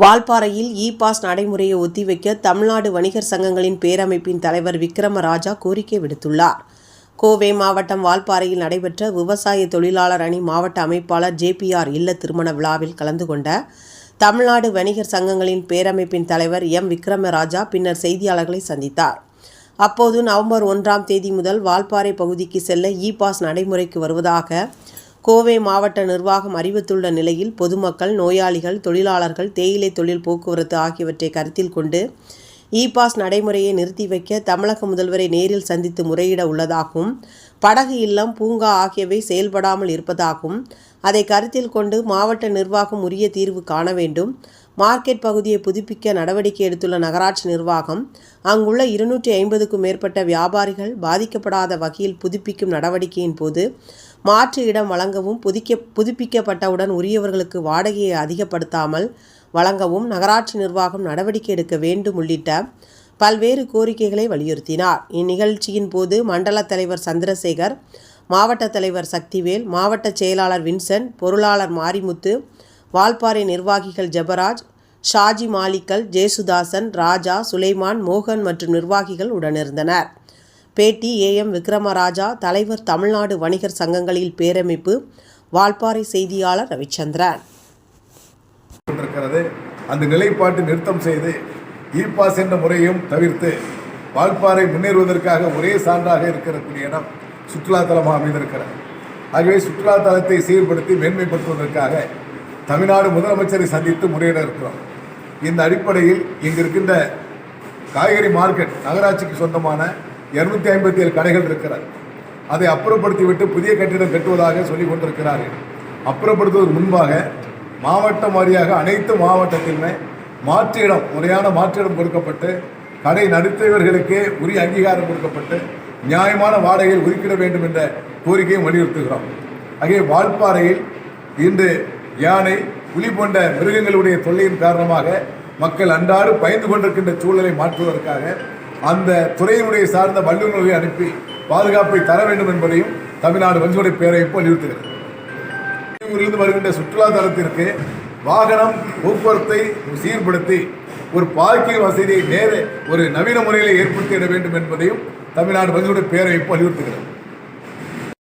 வால்பாறையில் e pass நடைமுறையை ஒத்திவைக்க தமிழ்நாடு வணிகர் சங்கங்களின் பேரமைப்பின் தலைவர் விக்ரமராஜா கோரிக்கை விடுத்துள்ளார். கோவை மாவட்டம் வால்பாறையில் நடைபெற்ற விவசாய தொழிலாளர் அணி மாவட்ட அமைப்பாளர் ஜேபிஆர் இல்ல திருமண விழாவில் கலந்து கொண்ட தமிழ்நாடு வணிகர் சங்கங்களின் பேரமைப்பின் தலைவர் எம். விக்ரமராஜா பின்னர் செய்தியாளர்களை சந்தித்தார். அப்போது நவம்பர் ஒன்றாம் தேதி முதல் வால்பாறை பகுதிக்கு செல்ல இ பாஸ் நடைமுறைக்கு வருவதாக கோவை மாவட்ட நிர்வாகம் அறிவித்துள்ள நிலையில் பொதுமக்கள் நோயாளிகள் தொழிலாளர்கள் தேயிலை தொழில் போக்குவரத்து ஆகியவற்றை கருத்தில் கொண்டு இ பாஸ் நடைமுறையை நிறுத்தி வைக்க தமிழக முதல்வரை நேரில் சந்தித்து முறையிட உள்ளதாகவும் படகு இல்லம் பூங்கா ஆகியவை செயல்படாமல் இருப்பதாகவும் அதை கருத்தில் கொண்டு மாவட்ட நிர்வாகம் உரிய தீர்வு காண வேண்டும். மார்க்கெட் பகுதியை புதுப்பிக்க நடவடிக்கை எடுத்துள்ள நகராட்சி நிர்வாகம் அங்குள்ள இருநூற்றி ஐம்பதுக்கும் மேற்பட்ட வியாபாரிகள் பாதிக்கப்படாத வகையில் புதுப்பிக்கும் நடவடிக்கையின் போது மாற்று இடம் வழங்கவும் புதுக்க புதுப்பிக்கப்பட்டவுடன் உரியவர்களுக்கு வாடகையை அதிகப்படுத்தாமல் வழங்கவும் நகராட்சி நிர்வாகம் நடவடிக்கை எடுக்க வேண்டும் உள்ளிட்ட பல்வேறு கோரிக்கைகளை வலியுறுத்தினார். இந்நிகழ்ச்சியின் போது மண்டல தலைவர் சந்திரசேகர் மாவட்ட தலைவர் சக்திவேல் மாவட்ட செயலாளர் வின்சென்ட் பொருளாளர் மாரிமுத்து வால்பாறை நிர்வாகிகள் ஜெபராஜ் ஷாஜி மாலிக்கல் ஜேசுதாசன் ராஜா சுலைமான் மோகன் மற்றும் நிர்வாகிகள் உடனிருந்தனர். பேட்டி ஏஎம் விக்ரமராஜா தலைவர் தமிழ்நாடு வணிகர் சங்கங்களில் பேரமைப்பு வால்பாறை செய்தியாளர் ரவிச்சந்திரன். கொண்டிருக்கிறது. அந்த நிலைப்பாட்டு நிறுத்தம் செய்து இ பாஸ் என்ற முறையும் தவிர்த்து வால்பாறை முன்னேறுவதற்காக ஒரே சான்றாக இருக்கக்கூடிய இடம் சுற்றுலாத்தலமாக அமைந்திருக்கிறது. ஆகவே சுற்றுலாத்தலத்தை சீர்படுத்தி மேன்மைப்படுத்துவதற்காக தமிழ்நாடு முதலமைச்சரை சந்தித்து முறையிட இருக்கிறோம். இந்த அடிப்படையில் இங்கு இருக்கின்ற காய்கறி மார்க்கெட் நகராட்சிக்கு சொந்தமான இருநூத்தி ஐம்பத்தி ஏழு கடைகள் இருக்கிறது. அதை அப்புறப்படுத்திவிட்டு புதிய கட்டிடம் கட்டுவதாக சொல்லிக் கொண்டிருக்கிறார்கள் அப்புறப்படுத்துவதற்கு முன்பாக மாவட்டம் வாரியாக அனைத்து மாவட்டத்திலுமே மாற்று இடம் முறையான மாற்று இடம் கொடுக்கப்பட்டு கடை நடத்துபவர்களுக்கே உரிய அங்கீகாரம் கொடுக்கப்பட்டு நியாயமான வாடகையில் ஒதுக்கிட வேண்டும் என்ற கோரிக்கையும் வலியுறுத்துகிறோம். ஆகிய வால்பாறையில் இன்று யானை புலி போன்ற மிருகங்களுடைய தொல்லையின் காரணமாக மக்கள் அன்றாடு பயந்து கொண்டிருக்கின்ற சூழலை மாற்றுவதற்காக அந்த துறையினுடைய சார்ந்த வல்லுநர்களை அனுப்பி பாதுகாப்பை தர வேண்டும் என்பதையும் தமிழ்நாடு வஞ்சுடைய பேரவைப்பு வலியுறுத்துகிறது வெளியூரிலிருந்து வருகின்ற சுற்றுலா தலத்திற்கு வாகனம் போக்குவரத்தை சீர்படுத்தி ஒரு பார்க்கிங் வசதியை நேர ஒரு நவீன முறையில் ஏற்படுத்திட வேண்டும் என்பதையும் தமிழ்நாடு வங்கியுடைய பேரவைப்பு வலியுறுத்துகிறது